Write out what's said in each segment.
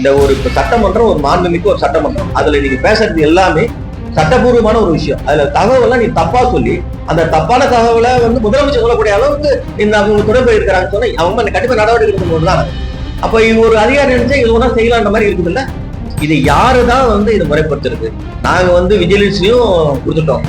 இந்த ஒரு இப்ப சட்டமன்றம் ஒரு மாண்புமிக்க ஒரு சட்டமன்றம். அதுல நீங்க பேசுறது எல்லாமே சட்டபூர்வமான ஒரு விஷயம். அதுல தகவலை நீ தப்பா சொல்லி அந்த தப்பான தகவலை வந்து முதலமைச்சர் சொல்லக்கூடிய அளவுக்கு இந்த அவங்க தொடர்பு இருக்கிறாங்க சொன்னா அவங்க கண்டிப்பா நடவடிக்கை எடுக்கும் தான். அப்ப இது ஒரு அதிகாரி நினைச்சா இது ஒன்றா செய்யலான்ற மாதிரி இருக்குது இல்ல இது யாரு தான் வந்து இதை முறைப்படுத்துறது? நாங்க வந்து விஜிலன்ஸ்லயும் கொடுத்துட்டோம்.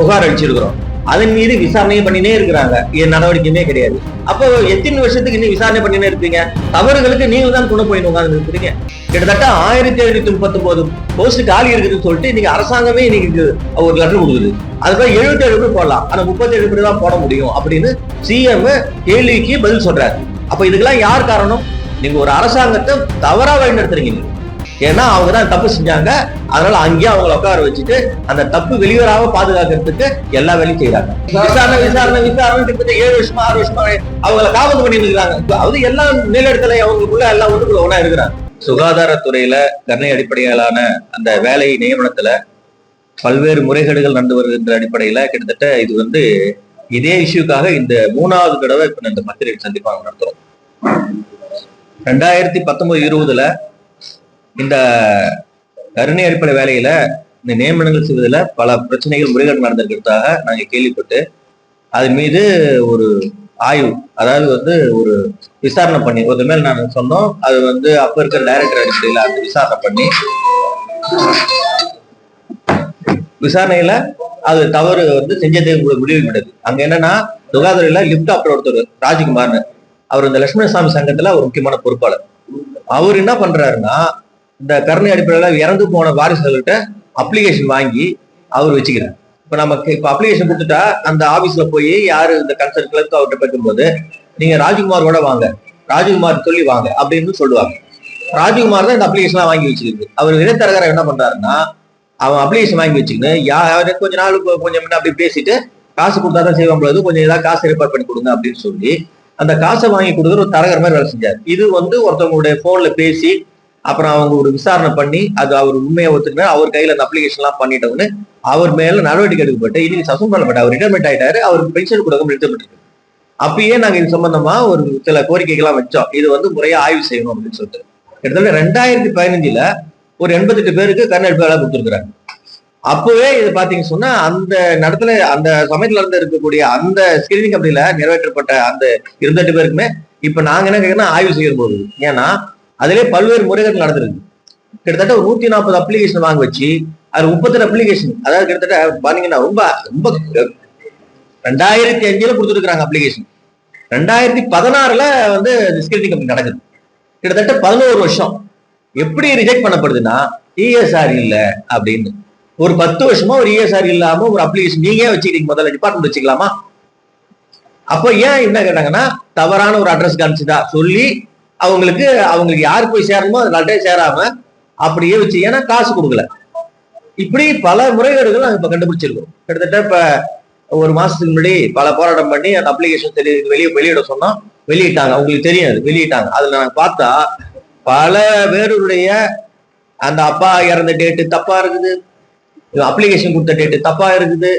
புகார் அளிச்சிருக்கிறோம். அதன் மீது விசாரணையும் பண்ணினே இருக்கிறாங்க. என் நடவடிக்கையுமே கிடையாது. அப்போ எத்தனை வருஷத்துக்கு இன்னும் விசாரணை பண்ணினே இருப்பீங்க? தவறுகளுக்கு நீங்க தான் கொண்டு போய் உட்கார்ந்து இருக்கிறீங்க கிட்டத்தட்ட ஆயிரத்தி எழுநூத்தி முப்பத்தி ஒன்பது போஸ்ட் காலி இருக்குதுன்னு சொல்லிட்டு இன்னைக்கு அரசாங்கமே இன்னைக்கு ஒரு லெட்டர் கொடுக்குது. அதுக்கப்புறம் எழுபத்தி ஏழு பேர் போடலாம். ஆனா முப்பத்தி ஏழு பேர் தான் போட முடியும் அப்படின்னு சிஎம் கேள்விக்கு பதில் சொல்றாரு. அப்ப இதுக்கெல்லாம் யார் காரணம்? நீங்க ஒரு அரசாங்கத்தை தவறா வழிநடத்துறீங்க. ஏன்னா அவங்க தான் தப்பு செஞ்சாங்க. அதனால அங்கேயே அவங்கள உட்கார வச்சுட்டு அந்த தப்பு வெளிவராம பாதுகாக்கிறதுக்கு எல்லா வேலையும் செய்யறாங்க விசாரணை விசாரணை விசாரணை கிட்டத்தட்ட ஏழு வருஷமா ஆறு வருஷமா அவங்களை காவல் பண்ணி இருக்காங்க அது எல்லாம் மேலிடத்துல அவங்களுக்குள்ள எல்லாம் ஒன்றுக்குள்ள ஒண்ணா இருக்கிறாங்க. சுகாதாரத்துறையில கருணை அடிப்படையிலான அந்த வேலை நியமனத்துல பல்வேறு முறைகேடுகள் நடந்து வருகின்ற அடிப்படையில கிட்டத்தட்ட இது வந்து இதே இஷ்யூக்காக இந்த மூணாவது தடவை இப்ப இந்த பத்திரிகை சந்திப்பாங்க நடத்துறோம். ரெண்டாயிரத்தி பத்தொன்பது இருபதுல இந்த கருணை அடிப்படை வேலையில இந்த நியமனங்கள் செய்வதில் பல பிரச்சனைகள் முறைகள் நடந்திருக்கிறதாக நாங்கள் கேள்விப்பட்டு அது மீது ஒரு ஆய்வு அதாவது வந்து ஒரு விசாரணை பண்ணி ஒரு மேல் நான் சொன்னோம் அது வந்து அப்ப இருக்கிற டைரக்டர் அடிப்படையில் அந்த விசாரணை பண்ணி விசாரணையில அது தவறு வந்து செஞ்சதே உங்களுக்கு முடிவு விடுது அங்க என்னன்னா சுகாதாரில லிப்ட் ஆப்டர் ஒருத்தர் ராஜ்குமார்னு. அவர் இந்த லட்சுமணசாமி சங்கத்துல ஒரு முக்கியமான பொறுப்பாளர். அவர் என்ன பண்றாருன்னா இந்த கருணை அடிப்படையில் இறந்து போன வாரிசுகள்கிட்ட அப்ளிகேஷன் வாங்கி அவர் வச்சுக்கிறார். இப்போ நமக்கு இப்போ அப்ளிகேஷன் கொடுத்துட்டா அந்த ஆஃபீஸில் போய் யார் இந்த கன்சர்ன் கிளர்க்கு அவர்கிட்ட பேசும்போது ராஜ்குமார் ராஜ்குமாரோட வாங்க. ராஜ்குமார் சொல்லி வாங்க. அப்படின்னு சொல்லுவாங்க. ராஜ்குமார் தான் இந்த அப்ளிகேஷன்லாம் வாங்கி வச்சிருக்கு. அவர் இடைத்தரகரை என்ன பண்ணுறாருன்னா அவன் அப்ளிகேஷன் வாங்கி வச்சுக்கின்னு யாரு கொஞ்ச நாள் கொஞ்சம் முன்ன அப்படி பேசிட்டு காசு கொடுத்தா தான் செய்வான் பொழுது கொஞ்சம் ஏதாவது காசு ஏற்பாடு பண்ணி கொடுங்க அப்படின்னு சொல்லி அந்த காசை வாங்கி கொடுக்குற ஒரு தரகர் மாதிரி வேலை செஞ்சார். இது வந்து ஒருத்தவங்களுடைய ஃபோனில் பேசி அப்புறம் அவங்க ஒரு விசாரணை பண்ணி அது அவர் உண்மையை ஒத்துக்கினா அவர் கையில அந்த அப்ளிகேஷன் எல்லாம் பண்ணிட்டவங்க அவர் மேல நடவடிக்கை எடுக்கப்பட்டு இன்னைக்கு சஸ்பெண்ட் பண்ணப்பட்ட அவர் ரிட்டைர்மெண்ட் ஆயிட்டாரு அவருக்கு பென்ஷன் கொடுக்க நிறுத்தப்பட்டிருக்கு அப்பயே நாங்க இது சம்பந்தமா ஒரு சில கோரிக்கைகள்லாம் வச்சோம். இது வந்து முறையா ஆய்வு செய்யணும் அப்படின்னு சொல்லிட்டு. கிட்டத்தட்ட ரெண்டாயிரத்தி பதினஞ்சுல ஒரு எண்பத்தெட்டு பேருக்கு கர்நாடக வேலை கொடுத்துருக்காங்க அப்பவே இது பாத்தீங்க சொன்னா அந்த நடத்துல அந்த சமயத்துல இருந்து இருக்கக்கூடிய அந்த ஸ்கிரீனிங் கம்பெனில நிறைவேற்றப்பட்ட அந்த இருபத்தெட்டு பேருக்குமே இப்ப நாங்க என்ன கேட்கணும் ஆய்வு செய்யும் போது ஏன்னா அதிலே பல்வேறு முறைகள் நடந்திருக்கு. கிட்டத்தட்ட ஒரு நூத்தி நாற்பது அப்ளிகேஷன் வாங்க வச்சு அது முப்பத்தெட்டு அப்ளிகேஷன் அதாவது கிட்டத்தட்ட பாத்தீங்கன்னா ரொம்ப ரொம்ப ரெண்டாயிரத்தி அஞ்சுல கொடுத்துருக்காங்க அப்ளிகேஷன் ரெண்டாயிரத்தி பதினாறுல வந்து ஸ்கிரீனிங் கம்பெனி நடக்குது. கிட்டத்தட்ட பதினோரு வருஷம். எப்படி ரிஜெக்ட் பண்ணப்படுதுன்னா இஎஸ்ஆர் இல்ல அப்படின்னு. ஒரு பத்து வருஷமா ஒரு இஎஸ்ஆர் இல்லாம ஒரு அப்ளிகேஷன் நீங்க ஏன் வச்சுக்கிறீங்க முதல்ல டிபார்ட்மெண்ட் வச்சுக்கலாமா? அப்போ ஏன் என்ன கேட்டாங்கன்னா தவறான ஒரு அட்ரஸ் காமிச்சுதா. சொல்லி அவங்களுக்கு அவங்களுக்கு யார் போய் சேரணுமோ அது நல்லதே சேராம அப்படியே வச்சு ஏன்னா காசு கொடுக்கல. இப்படி பல முறைகேடுகள் நாங்கள் இப்ப கண்டுபிடிச்சிருக்கோம். கிட்டத்தட்ட இப்ப ஒரு மாசத்துக்கு முன்னாடி பல போராட்டம் பண்ணி அந்த அப்ளிகேஷன் தெரிய வெளியே வெளியிட சொன்னோம். வெளியிட்டாங்க. அவங்களுக்கு தெரியும் அது வெளியிட்டாங்க. அதுல நாங்க பார்த்தா பல பேருடைய அந்த அப்பா இறந்த டேட்டு தப்பா இருக்குது. அப்ளிகேஷன் கொடுத்த டேட்டு தப்பா இருக்குது.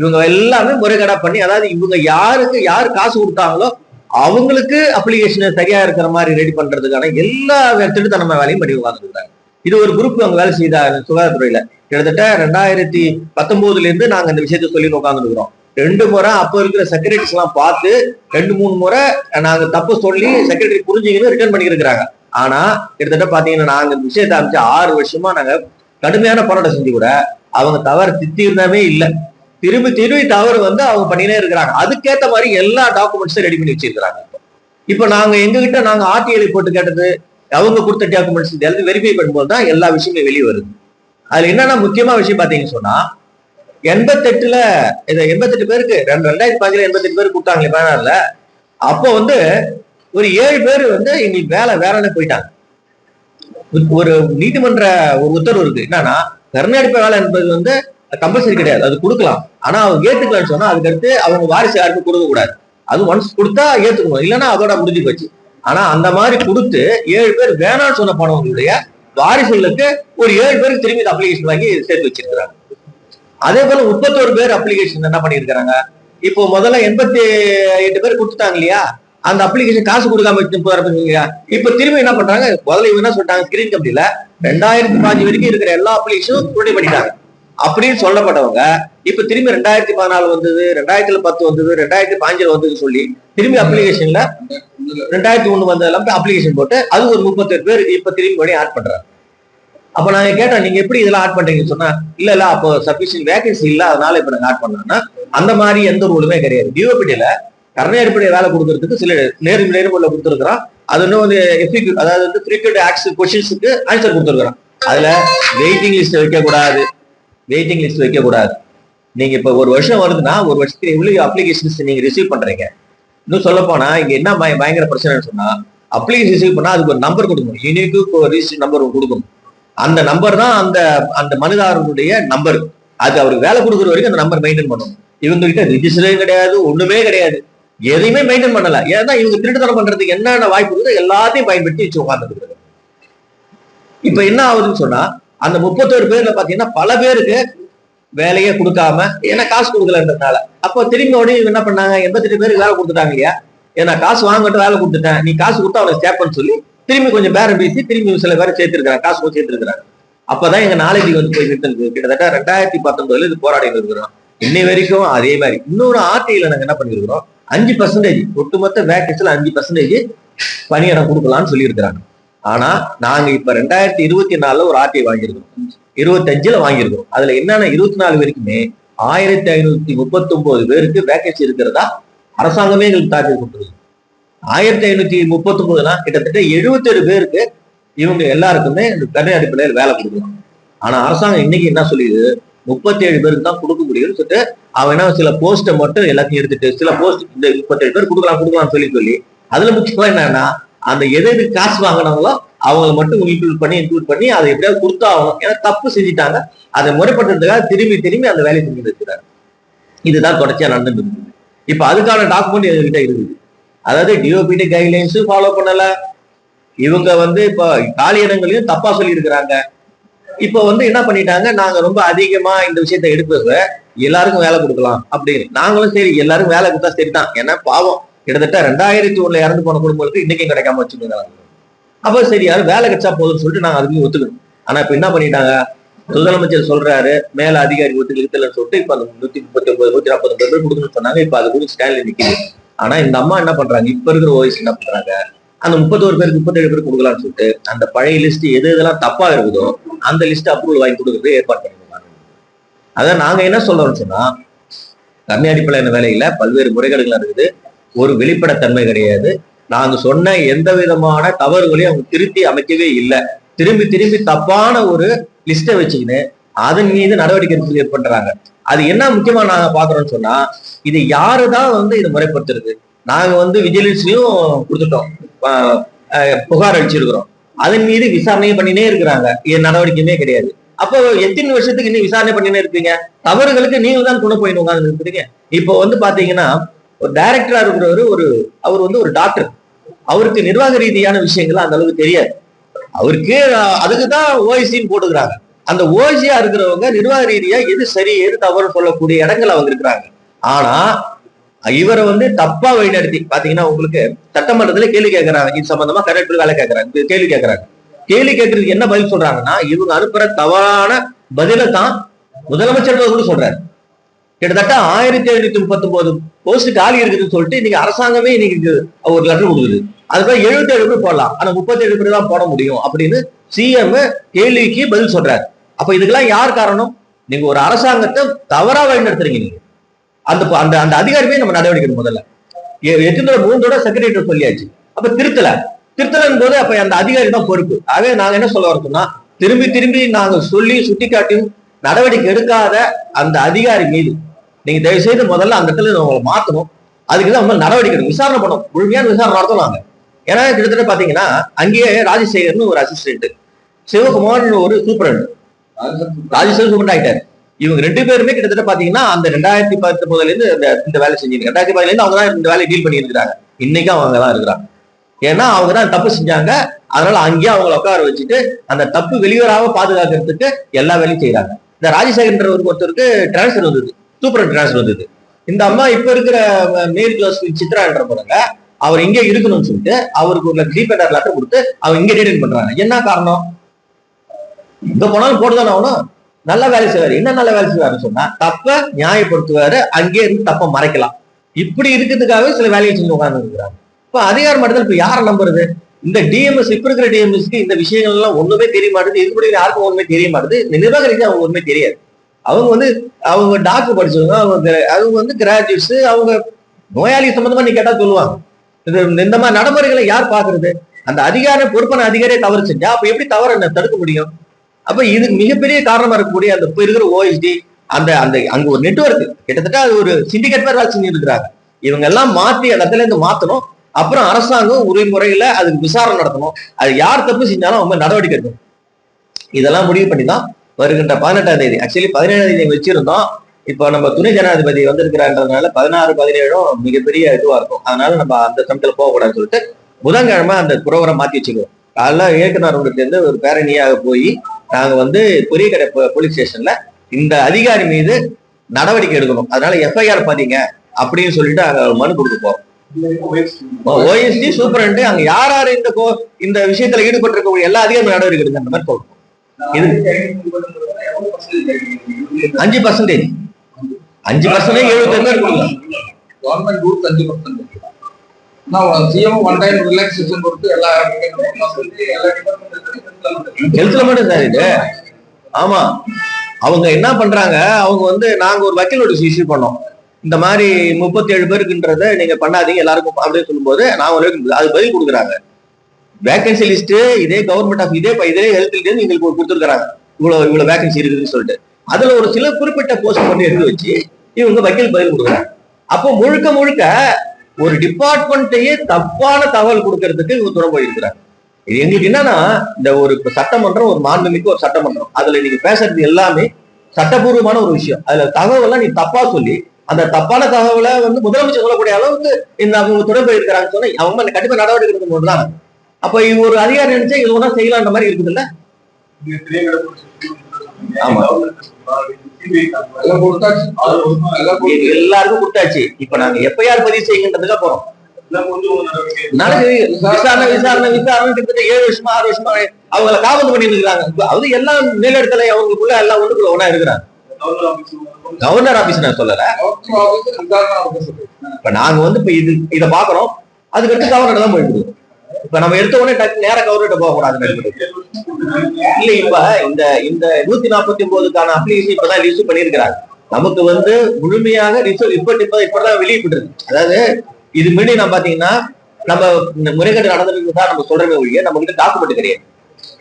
இவங்க எல்லாமே முறைகேடா பண்ணி அதாவது இவங்க யாருக்கு யார் காசு கொடுத்தாங்களோ அவங்களுக்கு அப்ளிகேஷன் சரியா இருக்கிற மாதிரி ரெடி பண்றதுக்கான எல்லா திருட்டுத்தனமா வேலையும் பண்ணி உட்காந்துருக்காங்க இது ஒரு குரூப் அவங்க வேலை செய்தா சுகாதாரத்துறையில. கிட்டத்தட்ட ரெண்டாயிரத்தி பத்தொன்பதுல இருந்து நாங்க இந்த விஷயத்த சொல்லி உட்காந்துருக்கிறோம் ரெண்டு முறை அப்போ இருக்கிற செக்ரட்டரிஸ் எல்லாம் பார்த்து ரெண்டு மூணு முறை நாங்க தப்பு சொல்லி செக்ரட்டரி புரிஞ்சுங்கன்னு ரிட்டர்ன் பண்ணிருக்கிறாங்க ஆனா கிட்டத்தட்ட பாத்தீங்கன்னா நாங்க இந்த விஷயத்த அமைச்சு ஆறு வருஷமா நாங்க கடுமையான போராட்டம் செஞ்சு கூட அவங்க தவறு திட்டிருந்தாமே இல்லை. திரும்பி திரும்பி தவறு வந்து அவங்க பண்ணினே இருக்கிறாங்க. அதுக்கேற்ற மாதிரி எல்லா டாக்குமெண்ட்ஸும் ரெடி பண்ணி வச்சிருக்கிறாங்க இப்போ. இப்போ நாங்க எங்ககிட்ட நாங்கள் நாங்க ஆர்டிஐ போட்டு கேட்டது அவங்க கொடுத்த டாக்குமெண்ட்ஸ் எல்லாத்தையும் வெரிஃபை பண்ணும்போது தான் எல்லா விஷயங்களும் வெளியே வருது. அதுல என்னன்னா முக்கியமான விஷயம் பாத்தீங்கன்னு சொன்னா எண்பத்தெட்டுல இது எண்பத்தெட்டு பேருக்கு ரெண்டு ரெண்டாயிரத்தி பதினேழு எண்பத்தெட்டு பேர் கொடுத்தாங்களே பேனர்ல அப்போ வந்து ஒரு ஏழு பேர் வந்து எங்களுக்கு வேலை வேலைன்னு போயிட்டாங்க. ஒரு- நீதிமன்ற ஒரு உத்தரவு இருக்கு. என்னன்னா கர்நாடக வேலை என்பது வந்து கம்பல்சரி கிடையாது. அது கொடுக்கலாம். ஆனா அவங்க ஏத்துக்கலாம்னு சொன்னா அதுக்கு அடுத்து அவங்க வாரிசு யாருக்கும் கொடுக்க கூடாது. அது ஒன்ஸ் கொடுத்தா ஏத்துக்கணும். இல்லைன்னா அதோட முடிஞ்சு போச்சு. ஆனா அந்த மாதிரி கொடுத்து ஏழு பேர் வேணாம்னு சொன்ன போனவங்களுடைய வாரிசுகளுக்கு ஒரு ஏழு பேருக்கு திரும்பி அப்ளிகேஷன் வாங்கி சேர்த்து வச்சிருக்கிறாங்க. அதே போல முப்பத்தோரு பேர் அப்ளிகேஷன் என்ன பண்ணியிருக்கிறாங்க? இப்போ முதல்ல எண்பத்தி எட்டு பேர் கொடுத்துட்டாங்க இல்லையா? அந்த அப்ளிகேஷன் காசு கொடுக்காம வச்சு இல்லையா? இப்ப திரும்பி என்ன பண்றாங்க? முதல்ல இவங்க என்ன சொல்லிட்டாங்க? ஸ்கிரீன் கம்பெனில ரெண்டாயிரத்தி பாஞ்சு வரைக்கும் இருக்கிற எல்லா அப்ளிகேஷனும் உடனே பண்ணிட்டாங்க. அப்படின்னு சொல்லப்பட்டவங்க இப்ப திரும்பி ரெண்டாயிரத்தி பதினாலு வந்தது ரெண்டாயிரத்துல பத்து வந்தது ரெண்டாயிரத்தி பாஞ்சுல வந்தது சொல்லி திரும்பி அப்ளிகேஷன்ல ரெண்டாயிரத்தி ஒண்ணு வந்ததுல அப்ளிகேஷன் போட்டு அது ஒரு முப்பத்தெட்டு பேர் இப்ப திரும்பி பண்ணி ஆட் பண்றாங்க. அப்ப நாங்க கேட்டோம் நீங்க எப்படி இதெல்லாம் ஆட் பண்றீங்கன்னு? சொன்னா இல்ல இல்ல அப்போ சபிஷியன் வேகன்சி இல்ல அதனால இப்ப நாங்க ஆட் பண்ணோம்னா அந்த மாதிரி எந்த ரூலுமே கிடையாது. டிஓபிடியில கருணை அடிப்படை வேலை கொடுக்கறதுக்கு சில நேர்மை நேர்முறையில் கொடுத்துருக்கிறோம் அது இன்னும் வந்து எஃபிக் அதாவது வந்து ஃப்ரீக்வெண்ட் ஆக்ஸ் கொஸ்டின்ஸுக்கு ஆன்சர் கொடுத்துருக்குறோம் அதுல வெயிட்டிங் லிஸ்ட் வைக்க கூடாது வெயிட்டிங் லிஸ்ட் வைக்க கூடாது நீங்க இப்ப ஒரு வருஷம் வருதுன்னா ஒரு வருஷத்துக்கு எவ்வளவு அப்ளிகேஷன்ஸ் நீங்க ரிசீவ் பண்றீங்க? இன்னும் சொல்ல போனா இங்க என்ன பயங்கர பிரச்சனைன்னு சொன்னா அப்ளிகேஷன் ரிசீவ் பண்ணா அதுக்கு ஒரு நம்பர் கொடுக்கணும். யூனிக்கு ரிஜிஸ்டர் நம்பர் கொடுக்கணும். அந்த நம்பர் தான் அந்த அந்த மனிதாரனுடைய நம்பர் அது அவருக்கு வேலை கொடுக்குற வரைக்கும் அந்த நம்பர் மெயின்டைன் பண்ணணும். இவங்க கிட்ட ரிஜிஸ்டரே கிடையாது ஒண்ணுமே கிடையாது. எதையுமே மெயின்டைன் பண்ணல. ஏன்னா இவங்க திருட்டுத்தனம் பண்றதுக்கு என்னென்ன வாய்ப்பு இருக்குதோ எல்லாத்தையும் பயன்படுத்தி வச்சு உட்காந்துருக்கு இப்ப என்ன ஆகுதுன்னு சொன்னா அந்த முப்பத்தோரு பேர்ல பாத்தீங்கன்னா பல பேருக்கு வேலையே கொடுக்காம ஏன்னா காசு கொடுக்கலன்றதுனால. அப்போ திரும்பி உடனே என்ன பண்ணாங்க? எண்பத்தெட்டு பேருக்கு வேலை கொடுத்துட்டாங்க இல்லையா? ஏன்னா காசு வாங்கிட்டு வேலை கொடுத்துட்டேன். நீ காசு கொடுத்தா அவனை சேர்ப்பன்னு சொல்லி திரும்பி கொஞ்சம் பேரம் பேசி திரும்பி சில பேர் சேர்த்திருக்கிறாங்க. காசு கொஞ்சம் சேர்த்திருக்கிறாங்க. அப்பதான் எங்க நாலேஜ் வந்து போய் நிறுத்தது கிட்டத்தட்ட ரெண்டாயிரத்தி பத்தொன்பதுல இது போராடி இருக்கிறோம். இன்னை வரைக்கும் அதே மாதிரி. இன்னொரு ஆர்டியில நாங்க என்ன பண்ணிருக்கிறோம்? அஞ்சு பர்சன்டேஜ் ஒட்டுமொத்த வேக்கன்சில அஞ்சு பர்சன்டேஜ் பணியிடம் கொடுக்கலாம்னு சொல்லியிருக்கிறாங்க. ஆனா நாங்க இப்ப ரெண்டாயிரத்தி இருபத்தி நாலுல ஒரு ஆர்டிஐ வாங்கியிருக்கோம் இருபத்தஞ்சுல வாங்கியிருக்கோம் அதுல என்னன்னா இருபத்தி நாலு வரைக்குமே ஆயிரத்தி ஐநூத்தி முப்பத்தி ஒன்பது பேருக்கு வேகன்சி இருக்கிறதா அரசாங்கமே எங்களுக்கு தாக்கல் கொடுத்துருக்கு ஆயிரத்தி ஐநூத்தி முப்பத்தி ஒன்பதுனா கிட்டத்தட்ட எழுபத்தேழு பேருக்கு இவங்க எல்லாருக்குமே இந்த கருணை அடிப்படையில் வேலை கொடுக்கலாம் ஆனா அரசாங்கம் இன்னைக்கு என்ன சொல்லிடுது முப்பத்தேழு பேருக்கு தான் கொடுக்க முடியும்னு சொல்லிட்டு அவன் என்ன சில போஸ்ட்டை மட்டும் எல்லாத்தையும் எடுத்துட்டு சில போஸ்ட் இந்த முப்பத்தேழு பேர் கொடுக்கலாம் கொடுக்கலாம்னு சொல்லி சொல்லி அதுல முக்கியமா என்னன்னா அந்த எது எது காசு வாங்கினாங்களோ அவங்கள மட்டும் இன்க்ளூட் பண்ணி இன்க்ளூட் பண்ணி அதை எப்படியாவது கொடுத்தாகணும் ஏன்னா தப்பு செஞ்சுட்டாங்க. அதை முறைப்படுறதுக்காக திரும்பி திரும்பி அந்த வேலையை செஞ்சு வச்சுக்கிறாங்க இதுதான் தொடர்ச்சியா நடந்துட்டு இருக்குது இப்ப அதுக்கான டாக்குமெண்ட் எங்ககிட்ட இருக்குது. அதாவது டிஓபிடி கைட்லைன்ஸும் ஃபாலோ பண்ணல. இவங்க வந்து இப்ப காலி இடங்களையும் தப்பா சொல்லி இருக்கிறாங்க இப்ப வந்து என்ன பண்ணிட்டாங்க? நாங்க ரொம்ப அதிகமா இந்த விஷயத்த எடுப்பது எல்லாருக்கும் வேலை கொடுக்கலாம் அப்படின்னு. நாங்களும் சரி எல்லாருக்கும் வேலை கொடுத்தா சரிதான். ஏன்னா பாவம். கிட்டத்தட்ட ரெண்டாயிரத்தி ஒண்ணுல இறந்து போன குடும்பங்களுக்கு இன்னைக்கும் கிடைக்காம வச்சுருந்தாங்க அப்ப சரி யாரும் வேலை கிடைச்சா போதும்னு சொல்லிட்டு நாங்க அதுக்கு ஒத்துக்கணும் ஆனா இப்ப என்ன பண்ணிட்டாங்க? முதலமைச்சர் சொல்றாரு மேல அதிகாரி ஒத்துக்கலன்னு சொல்லிட்டு இப்ப அந்த நூத்தி முப்பத்தி ஒன்பது நூத்தி நாற்பது பேர் கொடுக்கணும்னு சொன்னாங்க. இப்ப அது கூட ஸ்டாண்ட்ல நிக்குது. ஆனா இந்த அம்மா என்ன பண்றாங்க? இப்ப இருக்கிற ஓய்ஸ் என்ன பண்றாங்க? அந்த முப்பத்தோரு பேருக்கு முப்பத்தேழு பேருக்கு கொடுக்கலாம்னு சொல்லிட்டு அந்த பழைய லிஸ்ட் எது எதெல்லாம் தப்பா இருக்குதோ அந்த லிஸ்ட் அப்ரூவல் வாங்கி கொடுக்கறது ஏற்பாடு பண்ணிருக்காங்க. அதான் நாங்க என்ன சொல்றோம்னு சொன்னா கம்மி அடிப்படையான வேலையில பல்வேறு முறைகேடுகள் இருக்குது. ஒரு வெளிப்படைத்தன்மை கிடையாது. நாங்க சொன்ன எந்த விதமான தவறுகளையும் அவங்க திருத்தி அமைக்கவே இல்லை. திரும்பி திரும்பி தப்பான ஒரு லிஸ்ட்டை வச்சுக்கின்னு அதன் மீது நடவடிக்கை எடுத்து ஏற்படுறாங்க அது என்ன முக்கியமா நாங்க பாக்குறோம்னு சொன்னா இது யாருதான் வந்து இதை முறைப்படுத்துறது? நாங்க வந்து விஜிலன்ஸ்லயும் கொடுத்துட்டோம். புகார் அடிச்சிருக்கிறோம் அதன் மீது விசாரணையும் பண்ணினே இருக்கிறாங்க. என் நடவடிக்கையுமே கிடையாது. அப்போ எத்தனை வருஷத்துக்கு இன்னும் விசாரணை பண்ணினே இருப்பீங்க? தவறுகளுக்கு நீங்க தான் துணை போயின்னு உட்காந்து இருக்கிறீங்க இப்போ வந்து பாத்தீங்கன்னா ஒரு டைரக்டரா இருக்கிறவர் ஒரு அவர் வந்து ஒரு டாக்டர் அவருக்கு நிர்வாக ரீதியான விஷயங்கள் அந்த அளவுக்கு தெரியாது. அவருக்கு அதுக்கு தான் ஓய்சின்னு போட்டுக்கிறாங்க. அந்த ஓய்சியா இருக்கிறவங்க நிர்வாக ரீதியா எது சரி எது தவறு சொல்லக்கூடிய இடங்கள் அவங்க இருக்கிறாங்க ஆனா இவரை வந்து தப்பா வழிநடத்தி பாத்தீங்கன்னா உங்களுக்கு சட்டமன்றத்துல கேள்வி கேட்கறாங்க இது சம்பந்தமா கரெக்ட் வேலை கேட்கறாங்க கேள்வி கேட்கறாங்க கேள்வி கேட்கறதுக்கு என்ன பதில் சொல்றாங்கன்னா இவங்க அனுப்புற தவறான பதிலை தான் முதலமைச்சர் கூட சொல்றாரு. கிட்டத்தட்ட ஆயிரத்தி எழுநூத்தி முப்பத்தி ஒன்பது போஸ்ட் காலி இருக்குதுன்னு சொல்லிட்டு இன்னைக்கு அரசாங்கமே இன்னைக்கு ஒரு லெட்டர் கொடுக்குது. அதுக்கு எழுபத்தி ஏழு பேர் போடலாம். ஆனா முப்பத்தி ஏழு பேர் தான் போட முடியும் அப்படின்னு சிஎம் கேள்விக்கு பதில் சொல்றாரு. அப்ப இதுக்கெல்லாம் யார் காரணம்? நீங்க ஒரு அரசாங்கத்தை தவறா வழிநடத்துறீங்க நீங்க. அந்த அந்த அந்த அதிகாரிமே நம்ம நடவடிக்கை முதல்ல. எத்தனை மூன்றோட செக்ரட்டரி சொல்லியாச்சு. அப்ப திருத்தல. திருத்தலன் போது அப்ப அந்த அதிகாரி தான் பொறுப்பு. ஆகவே நாங்க என்ன சொல்ல வரோம்னா திரும்பி திரும்பி நாங்க சொல்லி சுட்டிக்காட்டியும் நடவடிக்கை எடுக்காத அந்த அதிகாரி மீது நீங்க தயவு செய்து முதல்ல அந்த இடத்துல உங்களை மாத்தணும். அதுக்கு தான் நம்ம நடவடிக்கை எடுக்கணும். விசாரணை பண்ணணும். முழுமையான விசாரணை நடத்தணும் நாங்க. ஏன்னா கிட்டத்தட்ட பாத்தீங்கன்னா அங்கேயே ராஜசேகர்னு ஒரு அசிஸ்டன்ட் சிவகுமார்னு ஒரு சூப்பரண்ட். ராஜசேகர் சூப்பரண்ட் ஆயிட்டாரு. இவங்க ரெண்டு பேருமே கிட்டத்தட்ட பாத்தீங்கன்னா அந்த ரெண்டாயிரத்தி பத்தொன்பதுல இருந்து இந்த இந்த வேலை செஞ்சீங்க ரெண்டாயிரத்தி பதில இருந்து அவங்க தான் இந்த வேலையை டீல் பண்ணி இருக்கிறாங்க இன்னைக்கு அவங்க தான் இருக்கிறாங்க. ஏன்னா அவங்க தான் தப்பு செஞ்சாங்க. அதனால அங்கேயே அவங்கள உட்கார வச்சுட்டு அந்த தப்பு வெளிவராக பாதுகாக்கிறதுக்கு எல்லா வேலையும் செய்யறாங்க இந்த ராஜசேகர்ன்ற ஒரு ஒருத்தருக்கு டிரான்ஸ்ஃபர் வந்தது சூப்பர் டிரான்ஸ்ஃபர் வந்தது. இந்த அம்மா இப்ப இருக்கிற மேல் கிளாஸ் சித்ரான்ற போறாங்க அவர் இங்கே இருக்கணும்னு சொல்லிட்டு அவருக்கு ஒரு டிபெண்டர் லெட்டர் கொடுத்து அவர் இங்க டீடைன் பண்றாங்க. என்ன காரணம்? இங்க போனாலும் போட்டுதானே ஆகணும். நல்ல வேலை செய்வாரு. என்ன நல்ல வேலை செய்வாருன்னு சொன்னா தப்ப நியாயப்படுத்துவாரு அங்கே இருந்து தப்ப மறைக்கலாம். இப்படி இருக்கிறதுக்காகவே சில வேலையை செஞ்சு உட்கார்ந்து இருக்கிறாங்க. இப்ப அதிகார மட்டத்தில் இப்ப யாரை நம்புறது? இந்த டிஎம்எஸ் இப்ப இருக்கிற டிஎம்எஸ்க்கு இந்த விஷயங்கள் எல்லாம் ஒண்ணுமே தெரிய மாட்டேது கூட யாருக்கும் ஒண்ணுமே தெரிய மாட்டேது இந்த நிர்வாக ரீதியாக அவங்க ஒண்ணுமே தெரியாது. அவங்க வந்து அவங்க டாக்டர் படிச்சவங்க அவங்க அவங்க வந்து கிராஜுவேட்ஸ் அவங்க நோயாளி சம்பந்தமா நீ கேட்டா சொல்லுவாங்க. இந்த மாதிரி நடைமுறைகளை யார் பாக்குறது அந்த அதிகார பொறுப்பான அதிகாரியை தவறு செஞ்சா அப்ப எப்படி தவறு என்ன தடுக்க முடியும்? அப்ப இது மிகப்பெரிய காரணமா இருக்கக்கூடிய அந்த இப்ப இருக்கிற ஓஎஸ்டி அந்த அந்த அங்க ஒரு நெட்ஒர்க் கிட்டத்தட்ட அது ஒரு சிண்டிகேட் மாதிரி வேலை செஞ்சுட்டு இருக்கிறாங்க. இவங்க எல்லாம் மாத்தி அந்த இடத்துல இருந்து மாத்தணும். அப்புறம் அரசாங்கம் உரிய முறையில அதுக்கு விசாரணை நடத்தணும். அது யார் தப்பு செஞ்சாலும் அவங்க நடவடிக்கை எடுக்கணும். இதெல்லாம் முடிவு பண்ணி தான் வருகின்ற பதினெட்டாம் தேதி. ஆக்சுவலி பதினேழாம் தேதி வச்சிருந்தோம். இப்போ நம்ம துணை ஜனாதிபதி வந்திருக்கிறான்றதுனால பதினாறு பதினேழும் மிகப்பெரிய இதுவா இருக்கும். அதனால நம்ம அந்த சமயத்துல போகக்கூடாதுன்னு சொல்லிட்டு புதன்கிழமை அந்த ப்ரோக்ராம் மாத்தி வச்சுக்குவோம். காலைல இயக்குனர் இருந்து ஒரு பேரணியாக போய் நாங்க வந்து பொரியக்கடை போலீஸ் ஸ்டேஷன்ல இந்த அதிகாரி மீது நடவடிக்கை எடுக்கணும். அதனால எஃப்ஐஆர் பாத்தீங்க அப்படின்னு சொல்லிட்டு அங்க மனு கொடுக்க போறோம் ஓஎஸ்டி சூப்பரண்ட். அங்க யார் யார் இந்த கோ- இந்த விஷயத்துல ஈடுபட்டு இருக்கக்கூடிய எல்லா அதிகாரி நடவடிக்கை எடுக்க அந்த மாதிரி போகணும். அஞ்சு பர்சன்டேஜ் அஞ்சு பர்சன்டேஜ் எழுபத்தி ஐந்து இருக்குங்களா கவர்மெண்ட் ரூல்ஸ் அஞ்சு percentage CM one time relaxation கொடுத்து எல்லா ஹெல்த்ல மட்டும் சார் இது. ஆமா. அவங்க என்ன பண்றாங்க? அவங்க வந்து நாங்க ஒரு வக்கீல் நோட்டீஸ் இஷ்யூ பண்ணோம். இந்த மாதிரி முப்பத்தி ஏழு பேருக்குன்றத நீங்க பண்ணாதீங்க எல்லாருக்கும் அப்படின்னு சொல்லும்போது நான் ஒரு அது பதில் கொடுக்குறாங்க. வேகன்சி லிஸ்ட் இதே கவர்மெண்ட் ஆஃப் இதே இதே ஹெல்த் இருந்து எங்களுக்கு கொடுத்துருக்காங்க இவ்வளவு இவ்வளவு வேகன்சி இருக்குதுன்னு சொல்லிட்டு. அதுல ஒரு சில குறிப்பிட்ட போஸ்ட் பண்ணி எடுத்து வச்சு இவங்க வக்கீல் பதில் கொடுக்குறாங்க. அப்போ முழுக்க முழுக்க ஒரு டிபார்ட்மெண்ட்டையே தப்பான தகவல் கொடுக்கறதுக்கு இவங்க துணை போயிருக்கிறாங்க. இது எங்களுக்கு என்னன்னா இந்த ஒரு சட்டமன்றம் ஒரு மாண்புமிக்க ஒரு சட்டமன்றம். அதுல நீங்க பேசுறது எல்லாமே சட்டபூர்வமான ஒரு விஷயம். அதுல தகவலாம் நீ தப்பா சொல்லி அந்த தப்பான தகவலை வந்து முதலமைச்சர் சொல்லக்கூடிய அளவுக்கு இந்த அவங்க துணை போயிருக்கிறாங்கன்னு சொன்னா அவங்க கண்டிப்பா நடவடிக்கை எடுக்கணும் தான் அப்ப இது ஒரு அதிகாரி நினைச்சா இது ஒன்றா செய்யலான்ற மாதிரி இருக்குது இல்ல எல்லாருக்கும் கொடுத்தாச்சு. இப்ப நாங்க எப்பயார் பதிவு செய்யுங்கன்றதுக்காக போறோம். நடக்குது விசாரணை விசாரணை ஏழு வருஷமா ஆறு வருஷமா அவங்கள காபந்து பண்ணிட்டு இருக்காங்க அது எல்லாம் மேலிடத்துல அவங்களுக்குள்ள எல்லாம் ஒண்ணுக்குள்ள ஒன்னா இருக்கிறாங்க. கவர்னர் ஆபீஸ் நான் சொல்லல. இப்ப வந்து இப்ப இது இத பாக்குறோம் அதுக்கடுத்து கவர்னர் தான் போயிட்டு இப்ப நம்ம எடுத்த உடனே டக்கு நேர கவர்னர் போக கூடாது இல்ல இப்ப இந்த இந்த நூத்தி நாற்பத்தி ஒன்பதுக்கான அப்ளிகேஷன் இப்பதான் ரிசீவ் பண்ணிருக்கிறாங்க நமக்கு வந்து முழுமையாக ரிசீவ் இப்ப இப்ப இப்பதான் வெளியிட்டு அதாவது இது முன்னாடி நான் பாத்தீங்கன்னா நம்ம இந்த முறைகேடு நடந்திருக்கு தான் நம்ம சொல்றமே ஒழிய நம்ம கிட்ட டாக்குமெண்ட் கிடையாது.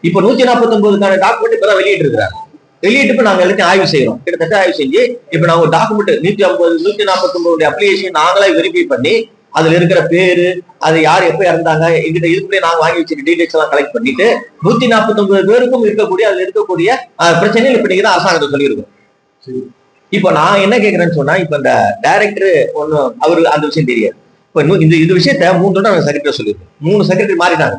இப்ப நூத்தி நாற்பத்தி ஒன்பதுக்கான டாக்குமெண்ட் இப்பதான் வெளியிட்டு இருக்கிறாங்க வெளியிட்டு இப்ப நாங்க எல்லாத்தையும் ஆய்வு செய்யறோம் கிட்டத்தட்ட ஆய்வு செஞ்சு இப்ப நாங்க டாக்குமெண்ட் நூத்தி ஐம்பது நூத்தி நாற்பத்தி ஒன்பது அப்ளிகேஷன் நாங்களே வெரிஃபை பண்ணி அதுல இருக்கிற பேரு அது யார் எப்ப இறந்தாங்க எங்கிட்ட இதுக்குள்ளே நாங்க வாங்கி வச்சிருக்க டீடைல்ஸ் எல்லாம் கலெக்ட் பண்ணிட்டு நூத்தி நாற்பத்தி ஒன்பது பேருக்கும் இருக்கக்கூடிய அதுல இருக்கக்கூடிய பிரச்சனைகள் இப்ப நீங்க தான் அரசாங்கத்தை சொல்லியிருக்கோம் இப்ப நான் என்ன கேக்குறேன்னு சொன்னா இப்ப இந்த டைரக்டர் ஒண்ணு அவரு அந்த விஷயம் தெரியாது. இப்ப இந்த இது விஷயத்த மூணு தடவை நாங்க செக்ரட்டரி சொல்லியிருக்கோம். மூணு செக்ரட்டரி மாறிட்டாங்க.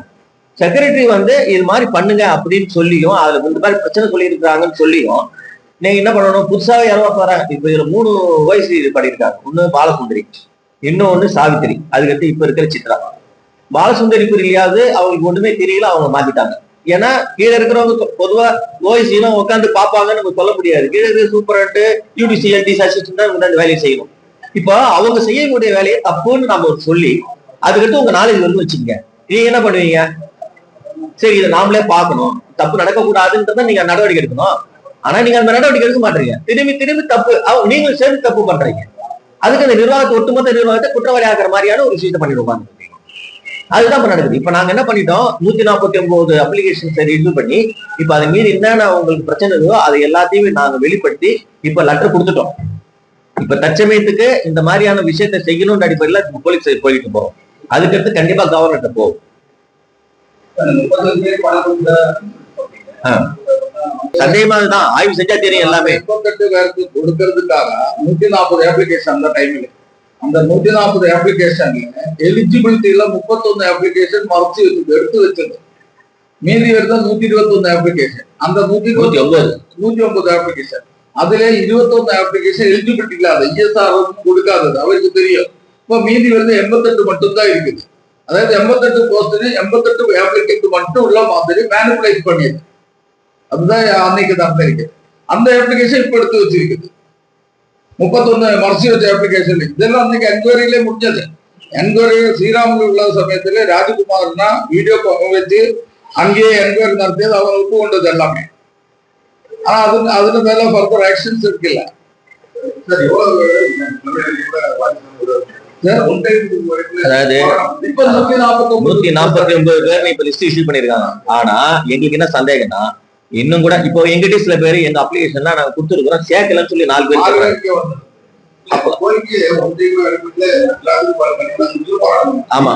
செக்ரட்டரி வந்து இது மாதிரி பண்ணுங்க அப்படின்னு சொல்லியும் அதுல இந்த மாதிரி பிரச்சனை சொல்லியிருக்காங்கன்னு சொல்லியும் நீங்க என்ன பண்ணணும்? புதுசாவே யாரோ போறாங்க இப்ப இதுல மூணு வயசு இது பண்ணியிருக்காங்க. ஒண்ணு பாலசுந்தரி. இன்னொன்னு சாவித்திரி. அதுக்கடுத்து இப்ப இருக்கிற சித்ரா. பாலசுந்தரி பிரியாவது அவங்களுக்கு ஒண்ணுமே தெரியல அவங்க மாத்திட்டாங்க. ஏன்னா கீழே இருக்கிறவங்க பொதுவா ஓய்சியும் உட்காந்து பாப்பாங்கன்னு நம்ம சொல்ல முடியாது. கீழே இருக்கிற சூப்பரண்ட் யூடிசி எல்டிசி அசிஸ்டன்ட் தான் அந்த வேலையை செய்யணும். இப்போ அவங்க செய்யக்கூடிய வேலையை தப்புன்னு நம்ம சொல்லி அதுக்கடுத்து உங்க நாலேஜ் வந்து வச்சுக்கங்க. நீங்க என்ன பண்ணுவீங்க? சரி இதை நாமளே பார்க்கணும். தப்பு நடக்கக்கூடாதுன்றத நீங்க நடவடிக்கை எடுக்கணும். ஆனா நீங்க அந்த நடவடிக்கை எடுக்க மாட்டீங்க. திரும்பி திரும்பி தப்பு நீங்களும் சேர்ந்து தப்பு பண்றீங்க. அதுக்கு அந்த நிர்வாகத்தை ஒட்டுமொத்த நிர்வாகத்தை குற்றவாளி ஆகிற மாதிரியான ஒரு விஷயத்தை பண்ணிடுவாங்க அதுதான் இப்ப நடக்குது. இப்ப நாங்க என்ன பண்ணிட்டோம்? நூத்தி நாற்பத்தி ஒன்பது அப்ளிகேஷன்ஸ் ரிவ்யூ பண்ணி இப்ப அதை மீறி என்னென்ன உங்களுக்கு பிரச்சனை இருக்கோ அதை எல்லாத்தையுமே நாங்க வெளிப்படுத்தி இப்ப லெட்டர் கொடுத்துட்டோம். இப்ப தற்சமயத்துக்கு இந்த மாதிரியான விஷயத்தை செய்யணும்னு அடிப்படையில போலீஸ் போயிட்டு போறோம். அதுக்கடுத்து கண்டிப்பா கவர்னர்கிட்ட போகும். சந்தேகமா தான் ஆய்வு செஞ்சா தெரியும் எல்லாமே. கொடுக்கறதுக்காக நூத்தி நாற்பது அப்ளிகேஷன் அந்த டைம்ல அந்த நூத்தி நாற்பது அப்ளிகேஷன்ல எலிஜிபிலிட்டியில முப்பத்தொன்னு அப்ளிகேஷன் மறைச்சு வச்சு எடுத்து வச்சது மீதி வருது நூத்தி இருபத்தொன்னு அப்ளிகேஷன் அந்த நூத்தி நூத்தி ஒன்பது. நூத்தி ஒன்பது அப்ளிகேஷன் அதுல இருபத்தொன்னு அப்ளிகேஷன் எலிஜிபிலிட்டி இல்லாத இஎஸ்ஆர் கொடுக்காதது அவருக்கு தெரியும். இப்ப மீதி வந்து எண்பத்தெட்டு மட்டும் தான் இருக்குது. அதாவது எண்பத்தெட்டு போஸ்ட் எண்பத்தெட்டு ஆப்ளிகேட் மட்டும் உள்ள மாதிரி மேனிபுலேட் பண்ணியது அதுதான் அன்னைக்கு தான் இருக்கு அந்த அப்ளிகேஷன் இப்ப எடுத்து வச்சிருக்குது. முப்பத்தொன்னு மறைச்சு வச்ச அப்ளிகேஷன் இதெல்லாம் அன்னைக்கு என்கொயரியிலே முடிஞ்சது. என்கொயரி ஸ்ரீராமுல உள்ள சமயத்துல ராஜகுமார்னா வீடியோ வச்சு அங்கேயே என்கொயரி நடத்தியது அவங்க ஒப்பு கொண்டது எல்லாமே. ஆனா அது அதுல மேல ஃபர்தர் ஆக்ஷன்ஸ் இருக்குல்ல. அதாவது நூத்தி நாற்பத்தி ஒன்பது பேர் இப்ப லிஸ்ட் இஷ்யூ பண்ணிருக்காங்க. ஆனா எங்களுக்கு என்ன சந்தேகம்னா இன்னும் கூட இப்போ எங்கிட்ட சில பேர் எங்க அப்ளிகேஷன்லாம் நாங்க கொடுத்துருக்கோம் சேர்க்கலன்னு சொல்லி நாலு பேர். ஆமா.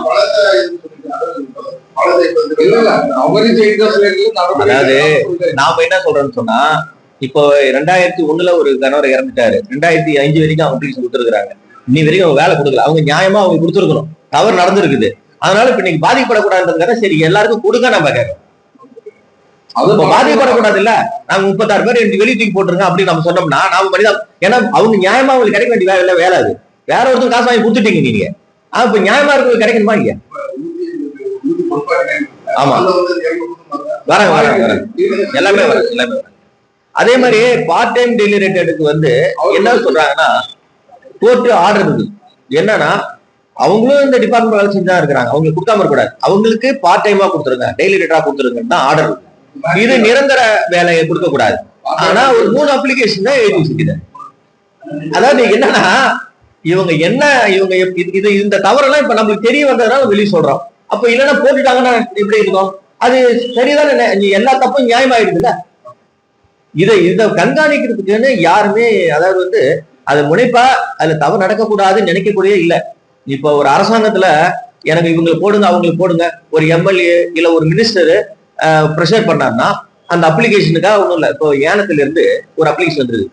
அதாவது நாம என்ன சொல்றோம்னு சொன்னா இப்போ ரெண்டாயிரத்தி ஒண்ணுல ஒரு கணவர் இறந்துட்டாரு. ரெண்டாயிரத்தி அஞ்சு வரைக்கும் அவங்க அப்ளிகேஷன் கொடுத்துருக்காங்க இன்னி வரைக்கும் அவங்க வேலை கொடுக்கல. அவங்க நியாயமா அவங்க கொடுத்துருக்கணும். தவறு நடந்திருக்குது. அதனால இப்ப இன்னைக்கு பாதிக்கப்படக்கூடாதுன்றதுக்காக சரி எல்லாருக்கும் கொடுங்க நம்ம கேட்கறோம் இப்ப பாதிக்கப்படக்கூடாது இல்ல நாங்க முப்பத்தாறு பேர் ரெண்டு வெளியே தூக்கி போட்டுருங்க அப்படின்னு நம்ம சொன்னோம்னா நாம மனிதா ஏன்னா அவங்க நியாயமா அவங்களுக்கு கிடைக்க வேண்டிய வேலை வேலை அது. வேற ஒருத்தர் காசு வாங்கி கொடுத்துட்டீங்க நீங்க. ஆனா இப்ப நியாயமா இருக்கிறது கிடைக்கணுமா இங்க ஆமா. வராங்க வராங்க வராங்க எல்லாமே வராங்க எல்லாமே வராங்க அதே மாதிரி பார்ட் டைம் டெய்லி ரேட்டடுக்கு வந்து என்ன சொல்றாங்கன்னா கோர்ட்டு ஆர்டர் இருக்கு. என்னன்னா அவங்களும் இந்த டிபார்ட்மெண்ட் வேலை செஞ்சு இருக்கிறாங்க. அவங்களுக்கு கொடுக்காம இருக்கக்கூடாது. அவங்களுக்கு பார்ட் டைமா கொடுத்துருங்க. டெய்லி ரேட்டா கொடுத்துருங்கன்னு தான் ஆர்டர் இருக்கு. இது நிரந்தர வேலையை கொடுக்க கூடாது ஆனா ஒரு மூணு அப்ளிகேஷன் தான் எழுதி வச்சுக்குது அதாவது என்னன்னா இவங்க என்ன இவங்க இது- இந்த தவறெல்லாம் இப்ப நம்மளுக்கு தெரிய வந்ததுனால வெளியே சொல்றோம். அப்ப இல்லைன்னா போட்டுட்டாங்கன்னா எப்படி இருக்கும்? அது சரிதானே எல்லா தப்பும் நியாயமாயிடுதுல்ல? இதை இதை கண்காணிக்கிறதுக்குன்னு யாருமே அதாவது வந்து அது முனைப்பா அதுல தவறு நடக்கக்கூடாதுன்னு நினைக்கக்கூடிய இல்ல. இப்போ ஒரு அரசாங்கத்துல எனக்கு இவங்களை போடுங்க அவங்களுக்கு போடுங்க. ஒரு எம்எல்ஏ இல்ல ஒரு மினிஸ்டரு ப்ரெஷர் பண்ணாருன்னா அந்த அப்ளிகேஷனுக்காக ஒன்றும் இல்லை. இப்போ ஏனத்துல இருந்து ஒரு அப்ளிகேஷன் வந்துருது.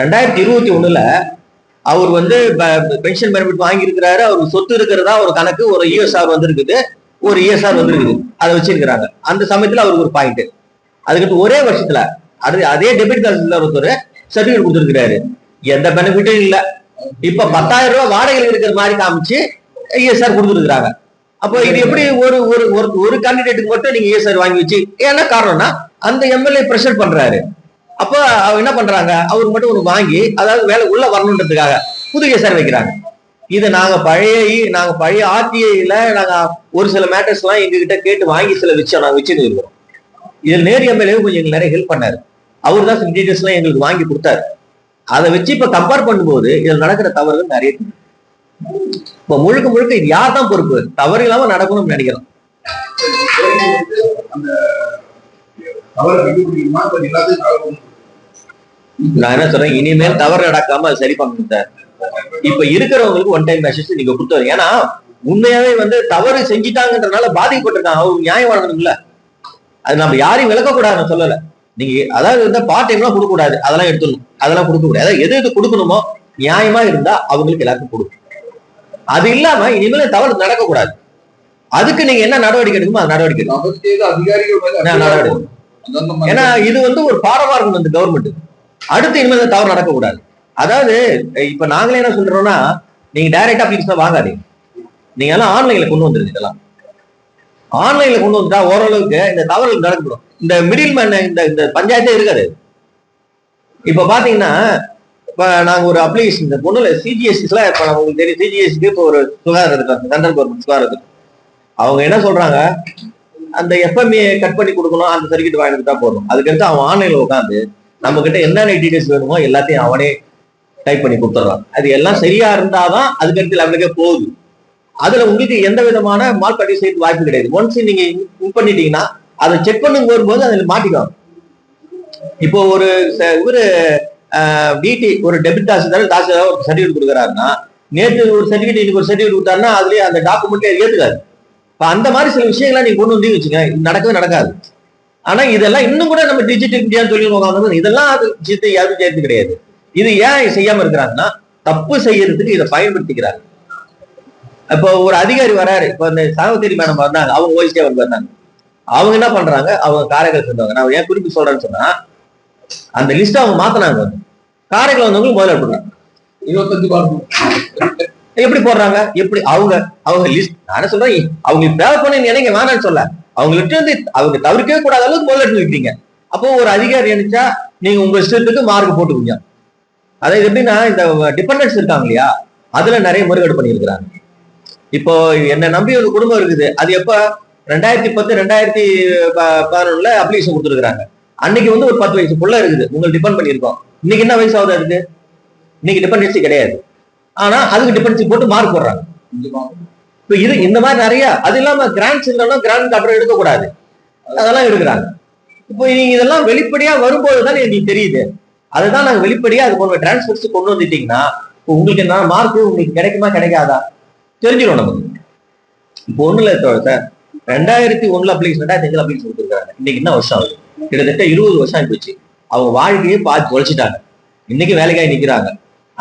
ரெண்டாயிரத்தி இருபத்தி ஒண்ணுல அவர் வந்து பென்ஷன் பெனிஃபிட் வாங்கியிருக்கிறாரு. அவருக்கு சொத்து இருக்கிறதா ஒரு கணக்கு ஒரு இஎஸ்ஆர் வந்திருக்குது. ஒரு இஎஸ்ஆர் வந்திருக்குது. அதை வச்சிருக்கிறாங்க. அந்த சமயத்துல அவருக்கு ஒரு பாயிண்ட் அதுக்கடுத்து ஒரே வருஷத்துல அது அதே டெபிட் கார்டுல ஒருத்தர் சர்டிபிகேட் கொடுத்துருக்கிறாரு. எந்த பெனிஃபிட்டும் இல்லை. இப்ப பத்தாயிரம் ரூபாய் வாடகையில் இருக்கிற மாதிரி காமிச்சு இஎஸ்ஆர் கொடுத்துருக்குறாங்க. அப்போ இது எப்படி ஒரு ஒரு ஒரு கேண்டிடேட்டுக்கு மட்டும் நீங்க இஎஸ்ஆர் வாங்கி வச்சு என்ன காரணம்னா அந்த எம்எல்ஏ ப்ரெஷர் பண்றாரு. அப்ப அவங்க என்ன பண்றாங்க? அவருக்கு மட்டும் ஒரு வாங்கி அதாவது வேலை உள்ள வரணுன்றதுக்காக புது இஎஸ்ஆர் வைக்கிறாங்க. இது நாங்க பழைய நாங்க பழைய ஆர்டிஐல நாங்க ஒரு சில மேட்டர்ஸ் எல்லாம் எங்க கிட்ட கேட்டு வாங்கி சில வச்சோம் நாங்க வச்சுட்டு இருக்கிறோம். இதில் நேரு எம்எல்ஏ கொஞ்சம் எங்களுக்கு நிறைய ஹெல்ப் பண்ணாரு. அவர் தான் சில டீட்டெயில்ஸ் எல்லாம் எங்களுக்கு வாங்கி கொடுத்தாரு. அதை வச்சு இப்ப கம்பேர் பண்ணும்போது இதில் நடக்கிற தவறுகள் நிறைய இருக்கு. இப்ப முழுக்க முழுக்க இது யார் தான் பொறுப்பு? தவறு இல்லாம நடக்கணும்னு நினைக்கிறோம். நான் என்ன சொல்றேன்? இனிமேல் தவறு நடக்காம சரி பண்ணணும் சார். இப்ப இருக்கிறவங்களுக்கு ஒன் டைம் மெசேஜ் நீங்க கொடுத்தாரு ஏன்னா உண்மையாவே வந்து தவறு செஞ்சிட்டாங்கன்றனால பாதிக்கப்பட்டிருக்காங்க. அவங்க நியாயம் வழங்கணும்ல. அது நம்ம யாரையும் விளக்கக்கூடாது நான் சொல்லல. நீங்க அதாவது வந்து பார்ட் டைம்லாம் கொடுக்க கூடாது அதெல்லாம் எடுத்துடணும். அதெல்லாம் கொடுக்க கூடாது அதாவது எது எது கொடுக்கணுமோ நியாயமா இருந்தா அவங்களுக்கு எல்லாருக்கும் கொடுக்கும் அது இல்லாம இனிமேல் தவறு நடக்கக்கூடாது. அதுக்கு நீங்க என்ன நடவடிக்கை எடுக்கணுமோ அது நடவடிக்கை நடவடிக்கை ஏன்னா இது வந்து ஒரு பாடமா இருக்கும் இந்த கவர்மெண்ட் அடுத்து இனிமேல் இந்த தவறு நடக்கக்கூடாது. அதாவது இப்ப நாங்களே என்ன சொல்றோம்னா நீங்க டைரக்டா அப்ளிகேஷன் வாங்காதீங்க. நீங்க எல்லாம் ஆன்லைன்ல கொண்டு வந்துருங்க இதெல்லாம். ஆன்லைன்ல கொண்டு வந்துட்டா ஓரளவுக்கு இந்த தவறுகள் நடக்கணும் இந்த மிடில் மேன் இந்த இந்த பஞ்சாயத்தே இருக்காது. இப்ப பாத்தீங்கன்னா இப்போ நாங்கள் ஒரு அப்ளிகேஷன் இந்த பொண்ணுல சிஜிஎஸ்டிஸ்ல இப்போ நமக்கு தெரியும். சிஜிஎஸ்சிக்கு இப்போ ஒரு சுகாதாரத்துக்கு சென்ட்ரல் கவர்மெண்ட் சுகாதாரத்துக்கு அவங்க என்ன சொல்றாங்க? அந்த எஃப்எம்ஏ கட் பண்ணி கொடுக்கணும் அந்த சர்டிஃபிகேட் வாங்கி தான் போதும். அதுக்கடுத்து அவன் ஆன்லைன்ல உட்காந்து நம்ம கிட்ட என்னென்ன டீடைல்ஸ் வேணுமோ எல்லாத்தையும் அவனே டைப் பண்ணி கொடுத்துட்றான். அது எல்லாம் சரியா இருந்தாதான் அதுக்கடுத்து லெவலுக்கே போகுது. அதுல உங்களுக்கு எந்த விதமான மால் ப்ராக்டிஸ் செய்ய வாய்ப்பு கிடையாது. ஒன்ஸ் நீங்க இன் பண்ணிட்டீங்கன்னா அதை செக் பண்ணும் வரும்போது அதில் மாட்டிக்கலாம் இப்போ ஒரு ச- இவரு டிடி ஒரு டெபிட் தாசில்தார் தாசில்தார் ஒரு சர்டிஃபிகேட் கொடுக்குறாருன்னா நேற்று ஒரு சர்டிஃபிகேட் இன்னைக்கு ஒரு சர்டிஃபிகேட் கொடுத்தாருன்னா அதுலயே அந்த டாக்குமெண்ட்ல ஏத்துக்காது இப்போ அந்த மாதிரி சில விஷயங்களை நீங்க கொண்டு வந்து வச்சுங்க நடக்கவே நடக்காது. ஆனா இதெல்லாம் இன்னும் கூட நம்ம டிஜிட்டல் இந்தியா தொழில்நுட்பம் இதெல்லாம் அது விஷயத்தை யாரும் சேர்த்து கிடையாது. இது ஏன் செய்யாம இருக்கிறாங்கன்னா தப்பு செய்யறதுக்கு இதை பயன்படுத்திக்கிறாங்க இப்போ ஒரு அதிகாரி வராரு இப்போ இந்த சாவத்திரி மேடம் வந்தாங்க அவங்க ஓய்ஸ்டே வந்து வந்தாங்க. அவங்க என்ன பண்றாங்க? அவங்க காரைகள் சொன்னாங்க நான் ஏன் குறிப்பு சொல்றேன்னு சொன்னா அந்த லிஸ்ட் அவங்க மாத்தினாங்க. வந்து காரைக்கால் வந்தவங்களுக்கு முதல்ல இருபத்தஞ்சு பார்க்கணும் எப்படி போடுறாங்க? எப்படி? அவங்க அவங்க லிஸ்ட் நான் சொல்றேன்? அவங்களுக்கு தேவைப்பட நினைக்க வேணாம்னு சொல்ல. அவங்கள்ட்ட இருந்து அவங்க தவிர்க்கவே கூடாத அளவுக்கு முதல்ல எடுத்து வைக்கிறீங்க. அப்போ ஒரு அதிகாரி நினைச்சா நீங்க உங்க இஷ்டத்துக்கு மார்க் போட்டுக்குங்க. அதாவது எப்படின்னா இந்த டிபெண்டன்ஸ் இருக்காங்க இல்லையா? அதுல நிறைய முறைகேடு பண்ணியிருக்கிறாங்க. இப்போ என்ன நம்பி ஒரு குடும்பம் இருக்குது. அது எப்ப? ரெண்டாயிரத்தி பத்து ரெண்டாயிரத்தி பதினொன்னுல அப்ளிகேஷன் கொடுத்துருக்காங்க அன்னைக்கு வந்து ஒரு பத்து வயசு புள்ள இருக்குது. உங்களுக்கு டிபெண்ட் பண்ணியிருக்கோம். இன்னைக்கு என்ன வயசு ஆகுது அதுக்கு? இன்னைக்கு டிபெண்டன்சி கிடையாது. ஆனா அதுக்கு டிபெண்டன்சி போட்டு மார்க் போடுறாங்க. இப்போ இது இந்த மாதிரி நிறைய அது இல்லாம கிராண்ட் இல்லைன்னா கிராண்ட் அப்புறம் எடுக்கக்கூடாது. அதெல்லாம் எடுக்கிறாங்க. இப்போ நீங்க இதெல்லாம் வெளிப்படையா வரும்போது தான் எனக்கு தெரியுது. அதுதான் நாங்க வெளிப்படையா அது போன்ற டிரான்ஸ்பர்ஸ் கொண்டு வந்துட்டீங்கன்னா இப்போ உங்களுக்கு என்ன மார்க் உங்களுக்கு கிடைக்குமா கிடைக்காதா? தெரிஞ்சிடும் நமக்கு. இப்போ ஒண்ணுல இல்ல ரெண்டாயிரத்தி ஒண்ணுல அப்ளிகேஷன் ரெண்டாயிரத்தி அஞ்சுல அப்ளிகேஷன் கொடுத்துருக்காங்க இன்னைக்கு என்ன வருஷம் ஆகுது கிட்டத்தட்ட இருபது வருஷம் ஆயிப்போச்சு. போச்சு அவங்க வாழ்க்கையே பார்த்து தொலைச்சிட்டாங்க இன்னைக்கு வேலைக்காய் நிக்கிறாங்க.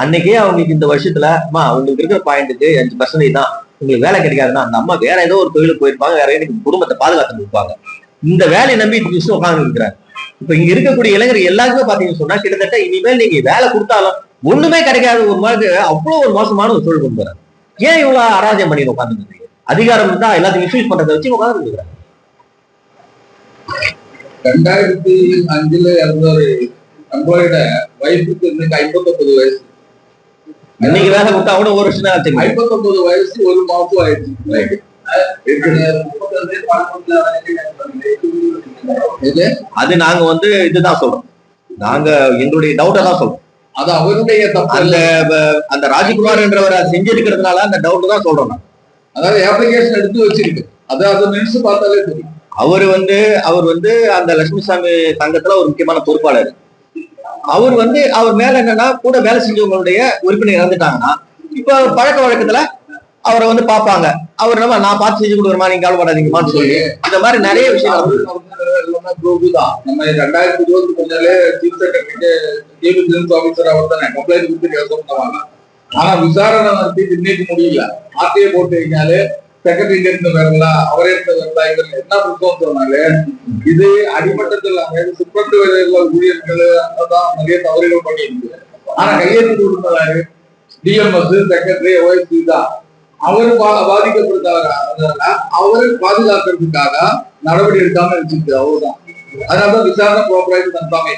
அன்னைக்கே அவங்களுக்கு இந்த வருஷத்துல அம்மா உங்களுக்கு இருக்கிற பாயிண்ட்டுக்கு அஞ்சு பர்சன்டேஜ் தான். உங்களுக்கு வேலை கிடைக்காதுன்னா அந்த அம்மா வேற ஏதோ ஒரு தொழிலுக்கு போயிருப்பாங்க வேற எனக்கு குடும்பத்தை பாதுகாத்து இருப்பாங்க. இந்த வேலையை நம்பி உட்கார்ந்து இருக்கிறாங்க. இப்ப இங்க இருக்கக்கூடிய இளைஞர் எல்லாருக்குமே பாத்தீங்கன்னு சொன்னா கிட்டத்தட்ட இனிமேல் நீங்க வேலை கொடுத்தாலும் ஒண்ணுமே கிடைக்காத ஒரு மாதிரி அவ்வளவு ஒரு மோசமான ஒரு தொழில் கொண்டு வராங்க. ஏன் இவ்வளவு அராஜ்யம் பண்ணி உட்காந்துருக்கீங்க அதிகாரம் இருந்தா எல்லாத்தையும் மிஸ்யூஸ் பண்றதை வச்சு உட்கார்ந்து இருக்கிறாங்க. ரெண்டாயிரத்தி அஞ்சுல இறந்த ஒரு எம்ப்ளாயோட வைஃபுக்கு இன்னைக்கு ஐம்பத்தொன்பது வயசு. இன்னைக்கு வேலை கொடுத்தா கூட ஒரு வருஷம் ஐம்பத்தொன்பது வயசு ஒரு மாசம் ஆயிடுச்சு. இது அது நாங்க வந்து இதுதான் சொல்றோம். நாங்க எங்களுடைய டவுட்டை தான் சொல்றோம். அது அவருடைய அந்த அந்த ராஜ்குமார் என்றவர் செஞ்சிருக்கிறதுனால அந்த டவுட் தான் சொல்றோம். அதாவது அப்ளிகேஷன் எடுத்து வச்சிருக்கு. அது அதை நினைச்சு பார்த்தாலே தெரியும். அவர் வந்து அவர் வந்து அந்த லட்சுமி சாமி சங்கத்துல ஒரு முக்கியமான பொறுப்பாளர். அவர் வந்து அவர் மேல என்னன்னா கூட வேலை செஞ்சவங்களுடைய உறுப்பினர் இறந்துட்டாங்கன்னா இப்ப பழக்க வழக்கத்துல அவரை வந்து பார்ப்பாங்க. அவர் நம்ம நான் பார்த்து செஞ்சு கொடுக்குறமா நீங்க கவலைப்படாதீங்கம்மான்னு சொல்லி இந்த மாதிரி நிறைய விஷயம் தான். நம்ம ரெண்டாயிரத்தி இருபத்தி மூணுல சீஃப் செக்ரட்டரிக்கு சீஃப் விஜிலன்ஸ் ஆபீசர் அவர் தானே. கம்ப்ளைண்ட் கொடுத்து கேட்க ஆனா விசாரணை நடத்தி இன்னைக்கு முடியல. ஆர்டிஐ போட்டு வைக்காலே செகண்ட் இருந்து வரலாம் அவரே இருந்து வரலாம் இவர் என்ன புத்தகம் சொன்னாலே இது அடிமட்டத்தில் அதாவது சுப்பட்டு உள்ள ஊழியர்கள் தான் நிறைய தவறுகள் பண்ணியிருக்கு. ஆனா கையெழுத்து கொடுத்தாரு டிஎம்எஸ் செக்ரட்டரி ஓஎஸ்சி தான். அவர் பா- பாதிக்கப்பட்டாங்க அதனால அவரை பாதுகாக்கிறதுக்காக நடவடிக்கை எடுக்காம இருந்துச்சு அவர்தான். அதனாலதான் விசாரணை ப்ராப்பராக நடத்தாமே